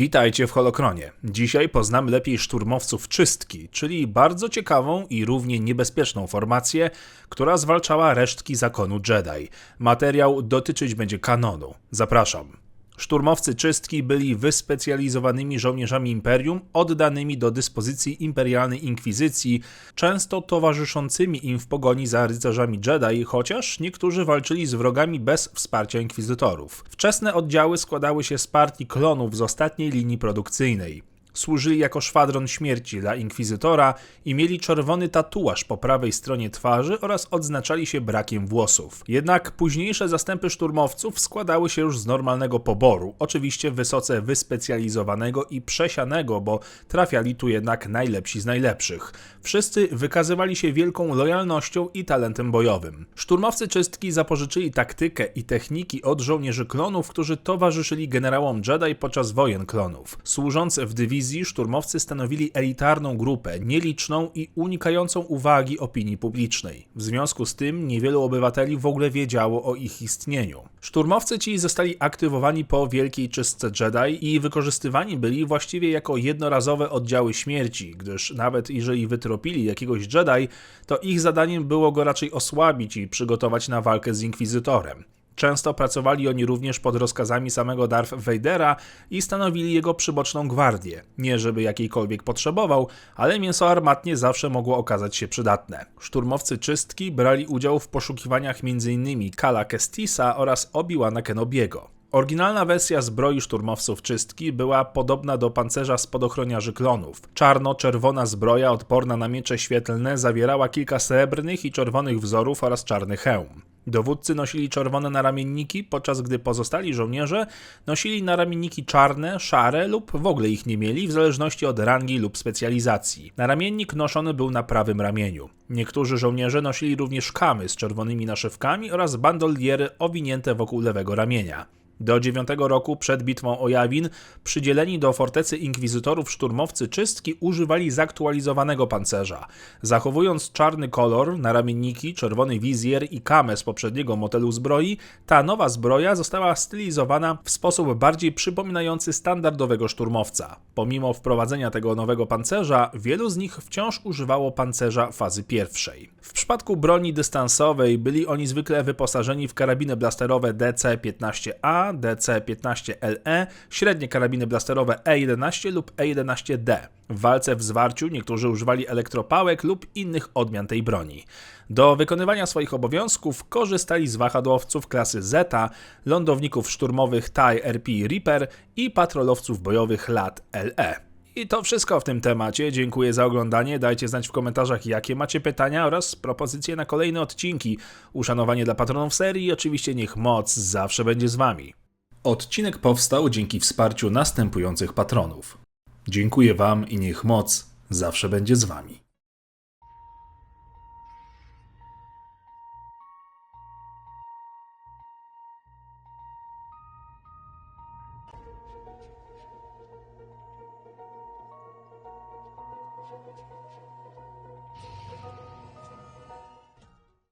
Witajcie w Holokronie. Dzisiaj poznamy lepiej szturmowców czystki, czyli bardzo ciekawą i równie niebezpieczną formację, która zwalczała resztki zakonu Jedi. Materiał dotyczyć będzie kanonu. Zapraszam. Szturmowcy czystki byli wyspecjalizowanymi żołnierzami imperium, oddanymi do dyspozycji imperialnej inkwizycji, często towarzyszącymi im w pogoni za rycerzami Jedi, chociaż niektórzy walczyli z wrogami bez wsparcia inkwizytorów. Wczesne oddziały składały się z partii klonów z ostatniej linii produkcyjnej. Służyli jako szwadron śmierci dla inkwizytora i mieli czerwony tatuaż po prawej stronie twarzy oraz odznaczali się brakiem włosów. Jednak późniejsze zastępy szturmowców składały się już z normalnego poboru, oczywiście wysoce wyspecjalizowanego i przesianego, bo trafiali tu jednak najlepsi z najlepszych. Wszyscy wykazywali się wielką lojalnością i talentem bojowym. Szturmowcy czystki zapożyczyli taktykę i techniki od żołnierzy klonów, którzy towarzyszyli generałom Jedi podczas wojen klonów. Służąc w dywizji szturmowcy stanowili elitarną grupę, nieliczną i unikającą uwagi opinii publicznej. W związku z tym niewielu obywateli w ogóle wiedziało o ich istnieniu. Szturmowcy ci zostali aktywowani po Wielkiej Czystce Jedi i wykorzystywani byli właściwie jako jednorazowe oddziały śmierci, gdyż nawet jeżeli wytropili jakiegoś Jedi, to ich zadaniem było go raczej osłabić i przygotować na walkę z Inkwizytorem. Często pracowali oni również pod rozkazami samego Darth Vadera i stanowili jego przyboczną gwardię. Nie żeby jakiejkolwiek potrzebował, ale mięso armatnie zawsze mogło okazać się przydatne. Szturmowcy czystki brali udział w poszukiwaniach m.in. Kala Kestisa oraz Obi-Wana Kenobiego. Oryginalna wersja zbroi szturmowców czystki była podobna do pancerza spadochroniarzy klonów. Czarno-czerwona zbroja odporna na miecze świetlne zawierała kilka srebrnych i czerwonych wzorów oraz czarny hełm. Dowódcy nosili czerwone naramienniki, podczas gdy pozostali żołnierze nosili naramienniki czarne, szare lub w ogóle ich nie mieli, w zależności od rangi lub specjalizacji. Naramiennik noszony był na prawym ramieniu. Niektórzy żołnierze nosili również kamy z czerwonymi naszywkami oraz bandoliery owinięte wokół lewego ramienia. Do dziewiątego roku przed bitwą o Jawin przydzieleni do fortecy inkwizytorów szturmowcy czystki używali zaktualizowanego pancerza. Zachowując czarny kolor, naramienniki, czerwony wizjer i kamę z poprzedniego modelu zbroi, ta nowa zbroja została stylizowana w sposób bardziej przypominający standardowego szturmowca. Pomimo wprowadzenia tego nowego pancerza, wielu z nich wciąż używało pancerza fazy pierwszej. W przypadku broni dystansowej byli oni zwykle wyposażeni w karabiny blasterowe DC-15A, DC-15LE, średnie karabiny blasterowe E11 lub E11D. W walce w zwarciu niektórzy używali elektropałek lub innych odmian tej broni. Do wykonywania swoich obowiązków korzystali z wahadłowców klasy Zeta, lądowników szturmowych TIE RP Reaper i patrolowców bojowych LAT LE. I to wszystko w tym temacie. Dziękuję za oglądanie. Dajcie znać w komentarzach, jakie macie pytania oraz propozycje na kolejne odcinki. Uszanowanie dla patronów serii i oczywiście niech moc zawsze będzie z wami. Odcinek powstał dzięki wsparciu następujących patronów. Dziękuję Wam i niech moc zawsze będzie z Wami.